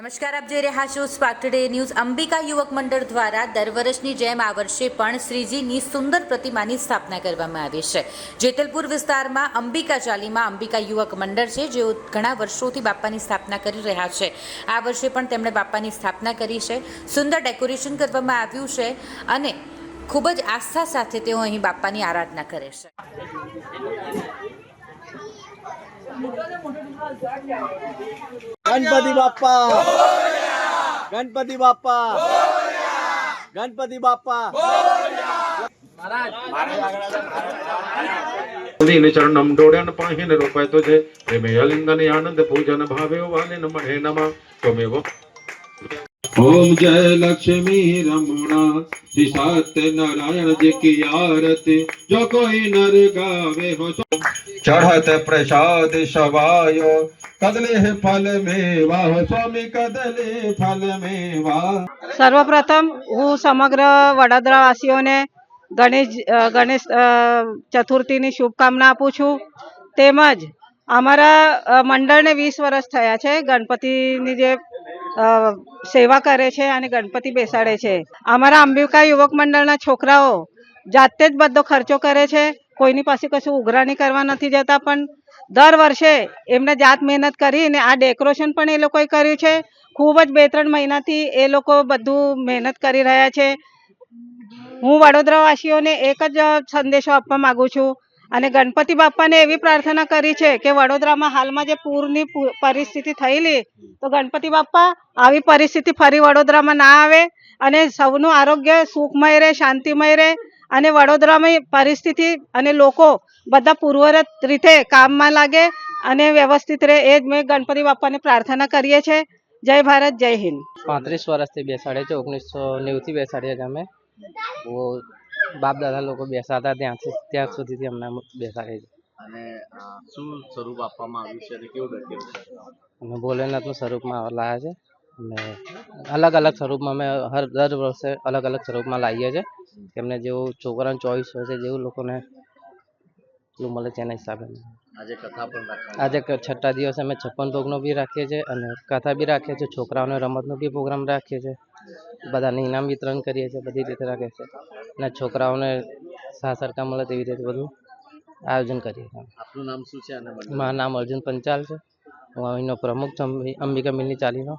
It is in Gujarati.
નમસ્કાર, આપ જોઈ રહ્યા છો સ્પાર્ક ટુડે ન્યૂઝ અંબિકા યુવક મંડળ દ્વારા દર વર્ષની જેમ આ વર્ષે પણ શ્રીજીની સુંદર પ્રતિમાની સ્થાપના કરવામાં આવી છે. જેતલપુર વિસ્તારમાં અંબિકા ચાલીમાં અંબિકા યુવક મંડળ છે, જેઓ ઘણા વર્ષોથી બાપાની સ્થાપના કરી રહ્યા છે. આ વર્ષે પણ તેમણે બાપાની સ્થાપના કરી છે. સુંદર ડેકોરેશન કરવામાં આવ્યું છે અને ખૂબ જ આસ્થા સાથે તેઓ અહીં બાપાની આરાધના કરે છે. ગણપતિ બાપા! ગણપતિ બાપા! ગણપતિ બાપ્પા દીન ચરણમ ડોળ્યાન પાહીને રોપાયતો છે પ્રેમે અલિંગન આનંદ પૂજન ભાવે વાલે નમઃ નમઃ. ત્વમેવ ઓમ જય લક્ષ્મી રમણા. શ્રી સત્ય નારાયણ જી કી આરતી. જો કોઈ નર ગાવે હો ચઢત પ્રસાદ સવાયો કદલે ફલ મેવા સ્વામી કદલે ફલ મેવા સર્વપ્રથમ હું સમગ્ર વડોદરાવાસીઓને ગણેશ ગણેશ ચતુર્થીની શુભકામના આપું છું તેમજ અમારા મંડળને વીસ વર્ષ થયા છે ગણપતિની જે સેવા કરે છે અને ગણપતિ બેસાડે છે અમારા અંબિકા યુવક મંડળના છોકરાઓ જાતે જ બધો ખર્ચો કરે છે કોઈની પાસે કશું ઉઘરાણી કરવા નથી જતા, પણ દર વર્ષે એમને જાત મહેનત કરીને આ ડેકોરેશન પણ એ લોકોએ કર્યું છે. ખૂબ જ બે ત્રણ મહિનાથી એ લોકો બધું મહેનત કરી રહ્યા છે. હું વડોદરાવાસીઓને એક જ સંદેશો આપવા માગું છું અને ગણપતિ બાપાને એવી પ્રાર્થના કરી છે કે વડોદરામાં હાલમાં જે પૂરની પરિસ્થિતિ થયેલી, તો ગણપતિ બાપા આવી પરિસ્થિતિ ફરી વડોદરામાં ના આવે અને સૌનું આરોગ્ય સુખમય રહે, શાંતિમય રહે. અને વડોદરામાં પરિસ્થિતિ અને લોકો બધા પૂર્વરત રીતે કામમાં લાગે અને વ્યવસ્થિત રહે એ જ મેં ગણપતિ બાપાને પ્રાર્થના કરીએ છીએ. જય ભારત જય હિન્દ. પાંત્રીસ વર્ષથી બેસાડે છે ઓગણીસો નેવુંથી બેસાડીએ છીએ અમે. બાપ દાદા લોકો બેસાતા ત્યાંથી ત્યાં સુધીથી અમને બેસાડે છે. અને શું સ્વરૂપ આપવામાં આવ્યું છે અને કેવું ડેકોરેશન અમે ભોલેનાથનું સ્વરૂપમાં લાવ્યા છે. અને અલગ અલગ સ્વરૂપમાં અમે હર દર વર્ષે અલગ અલગ સ્વરૂપમાં લાવીએ છીએ. એમને જેવું છોકરાને ચોઈસ હોય છે જેવું લોકોને એટલું મળે છે એના હિસાબે. આજે કથા પણ આજે છઠ્ઠા દિવસે અમે છપ્પન ભોગનો બી રાખીએ છીએ અને કથા બી રાખીએ છીએ છોકરાઓને રમતનો બી પ્રોગ્રામ રાખીએ છીએ. બધાને ઇનામ વિતરણ કરીએ છીએ બધી રીતે રાખીએ છીએ અને છોકરાઓને સા સરકાર મળે તેવી રીતે બધું આયોજન કરીએ છીએ. આપનું નામ શું છે મારું નામ અર્જુન પંચાલ છે. હું અહીંનો પ્રમુખ છું અંબિકા મિલની ચાલીનો.